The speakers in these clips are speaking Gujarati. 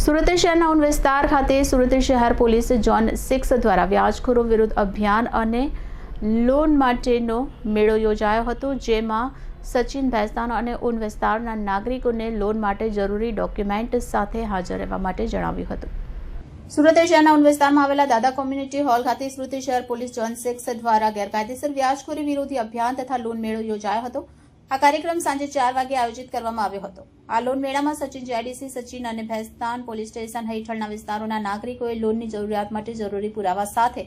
સુરત શહેરના ઉન વિસ્તાર ખાતે સુરત શહેર પોલીસ ઝોન સિક્સ દ્વારા વ્યાજખોરો વિરુદ્ધ અભિયાન અને લોન માટેનો મેળો યોજાયો હતો, જેમાં સચિન ભેસ્તાન અને ઉન વિસ્તારના નાગરિકોને લોન માટે જરૂરી ડોક્યુમેન્ટ સાથે હાજર રહેવા માટે જણાવ્યું હતું. સુરત શહેરના ઉન વિસ્તારમાં આવેલા દાદા કોમ્યુનિટી હોલ ખાતે સુરત શહેર પોલીસ ઝોન સિક્સ દ્વારા ગેરકાયદેસર વ્યાજખોરી વિરોધી અભિયાન તથા લોન મેળો યોજાયો હતો. આ કાર્યક્રમ સાંજે ચાર વાગે આયોજિત કરવામાં આવ્યો હતો. આ લોન મેળામાં સચિન જીઆઈડીસી, સચિન અને ભેસ્તાન પોલીસ સ્ટેશન હેઠળના વિસ્તારોના નાગરિકોએ લોનની જરૂરિયાત માટે જરૂરી પુરાવા સાથે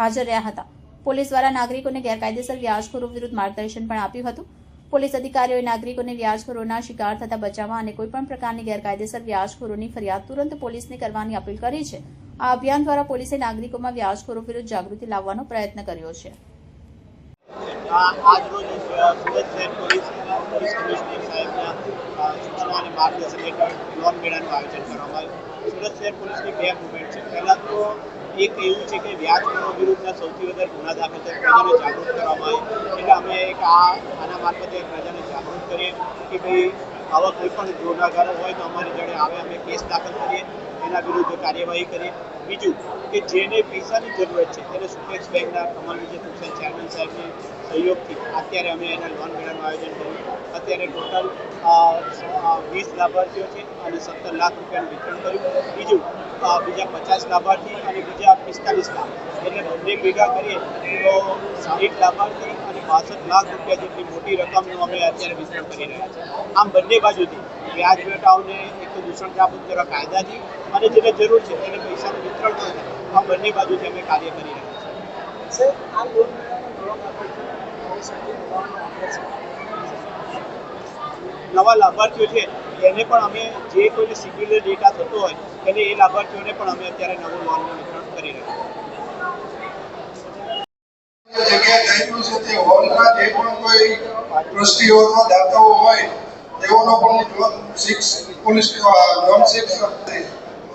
હાજર રહ્યા હતા. પોલીસ દ્વારા નાગરિકોને ગેરકાયદેસર વ્યાજખોરો વિરુદ્ધ માર્ગદર્શન પણ આપ્યું હતું. પોલીસ અધિકારીઓએ નાગરિકોને વ્યાજખોરોના શિકાર થતા બચાવવા અને કોઈપણ પ્રકારની ગેરકાયદેસર વ્યાજખોરોની ફરિયાદ તુરંત પોલીસને કરવાની અપીલ કરી છે. આ અભિયાન દ્વારા પોલીસે નાગરિકોમાં વ્યાજખોરો વિરુદ્ધ જાગૃતિ લાવવાનો પ્રયત્ન કર્યો છે. આ આજ રોજ સુરત શહેર પોલીસ પોલીસ કમિશનર સાહેબના સૂચના માર્ગદર્શન લોન મેળાનું આયોજન કરવામાં આવ્યું. સુરત શહેર પોલીસની બે મુવમેન્ટ છે. પહેલાં તો એક એવું છે કે વ્યાજનો વિરુદ્ધના સૌથી વધારે ગુના દાખલ થાય પ્રજાને જાગૃત કરવામાં આવે. એટલે અમે એક આ આના મારફતે પ્રજાને જાગૃત કરીએ કે ભાઈ, આવા કોઈ પણ ગુનાગારો હોય તો અમારી જોડે આવે, અમે કેસ દાખલ કરીએ, એના વિરુદ્ધ કાર્યવાહી કરીએ. બીજું કે જેને પૈસાની જરૂરત છે, તેને સુપેક્સ બેંકના કમલ વિજય તુલસન ચેરમેન સાહેબની સહયોગથી અત્યારે અમે એના લોન મેળાનું આયોજન કર્યું. અત્યારે ટોટલ વીસ લાભાર્થીઓ છે અને સત્તર લાખ રૂપિયાનું વિતરણ કર્યું. બીજું બીજા પચાસ લાભાર્થી અને બીજા પિસ્તાલીસ લાખ. એટલે બંને ભેગા કરીએ તો સાહીઠ લાભાર્થી અને બાસઠ લાખ રૂપિયા જેટલી મોટી રકમનું અમે અત્યારે વિતરણ કરી રહ્યા છીએ. આમ બંને બાજુથી વ્યાજ બેટાઓને એક તો દૂષણ જાગૃત કરવા કાયદાથી અને જેને જરૂર છે તેને પૈસાનું વિતરણ પણ આ બંને બાજુથી અમે કાર્ય કરી રહ્યા છીએ. નવા લાભાર્થીઓ છે, એને પણ અમે જે કોઈને સિવિલ ડેટા થતો હોય, એને એ લાભાર્થીઓને પણ અમે અત્યારે નવું લોનનું વિતરણ કરી રહ્યા છીએ.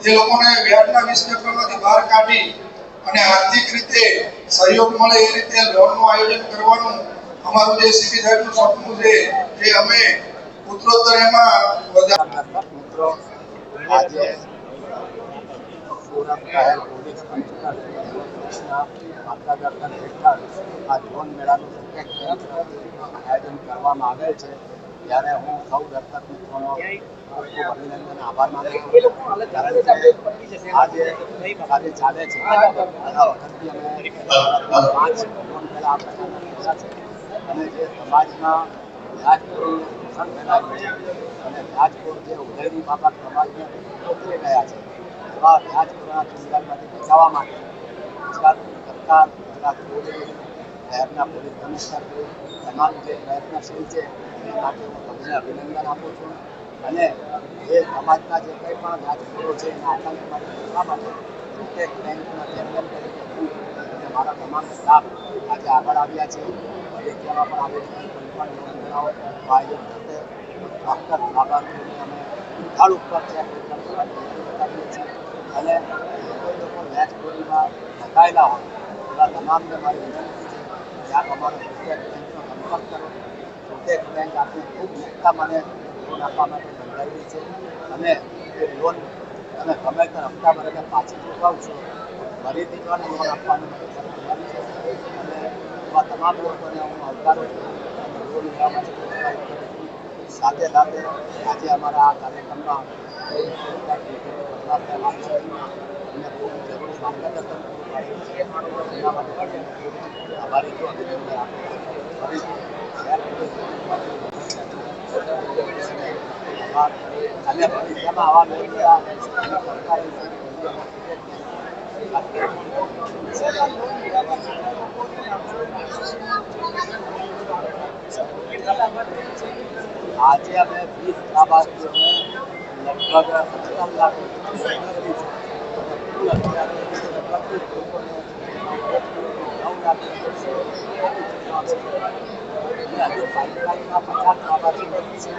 એ લોકોને વ્યાજના વીસ ટકામાંથી બહાર કાઢી અને આર્થિક રીતે સહયોગ મળે એ રીતે લોનનું આયોજન કરવાનું અમારું જે સીપી સાહેબનું સપનું છે એ અમે ઉત્તરોત્તર એમાં વધારે મિત્રો, આજે સુરત શહેર પોલીસ પંચના માર્ગદર્શન હેઠળ આ લોન મેળાનું આયોજન કરવામાં આવેલ છે. ત્યારે હું સૌ દર્શક મિત્રોનો ખૂબ ખૂબ અભિનંદન આભાર માનું આજે આજે ચાલે છે. આ વખતથી અમે પાંચ લોન મેળા આ પ્રકારના કર્યા છે. અને જે સમાજમાં વ્યાજખોરી શોષણ ફેલાવ્યું છે અને વ્યાજખોર જે ઉદયની બાબત સમાજને ઉતરી ગયા છે એવા વ્યાજખોરના ચુંગાલમાંથી બચાવવા માટે ગુજરાત સરકાર ગુજરાત પોલીસ શહેરના પોલીસ કમિશનર તમામ જે પ્રયત્નશીલ છે તમને અભિનંદન આપું છું. અને એ સમાજના જે કંઈ પણ રાજકીયો છે, એના આતંક માટે એટલા માટે પ્રત્યેક બેંકના ચેરમેન તરીકે હું મારા તમામ સ્ટાફ આજે આગળ આવ્યા છે. ભવિષ્યમાં પણ આવે છે કોઈ પણ યોજનાઓ આયોજન થશે ચોક્કસ લાભાર્થીઓને અમે સ્થળ ઉપર ચેક બતાવીએ છીએ. અને કોઈ લોકો વ્યાજખોરીમાં ફસાયેલા હોય, એવા તમામને મારી વિનંતી છે કે આપ અમારો પ્રત્યેક બેંકનો સંપર્ક કરો. સુટેક બેંક આપને ખૂબ મુક્તા મને લોન આપવા માટે બંધાયેલી છે. અને એ લોન તમે ગમે તે હપ્તા ભરીને પાછી ચૂકવશો ફરીથી પણ લોન આપવાનું તૈયારી છે. અને એવા તમામ લોકોને હું આવકારું છું અને લોન લેવા માટે સાથે સાથે આજે અમારા આ કાર્યક્રમમાં અમને છે. એના માટે આભારી છું. અભિનંદન આપું છું ફરીથી શહેર પોલીસ આભાર અને ભવિષ્યમાં આવા લોન લેવા અને સરકારી આજે અમે વીસ લાભાર્થીઓને લગભગ સત્તર લાખ રૂપિયા કરી છે અને કુલ અત્યારે બત્રીસ લોકોને નવ લાખ રૂપિયા આપી ચૂક્યા છે અને હજુ પાઇપલાઇનમાં પચાસ લાભાર્થીઓ ફોર્મ ભરી રહ્યા છે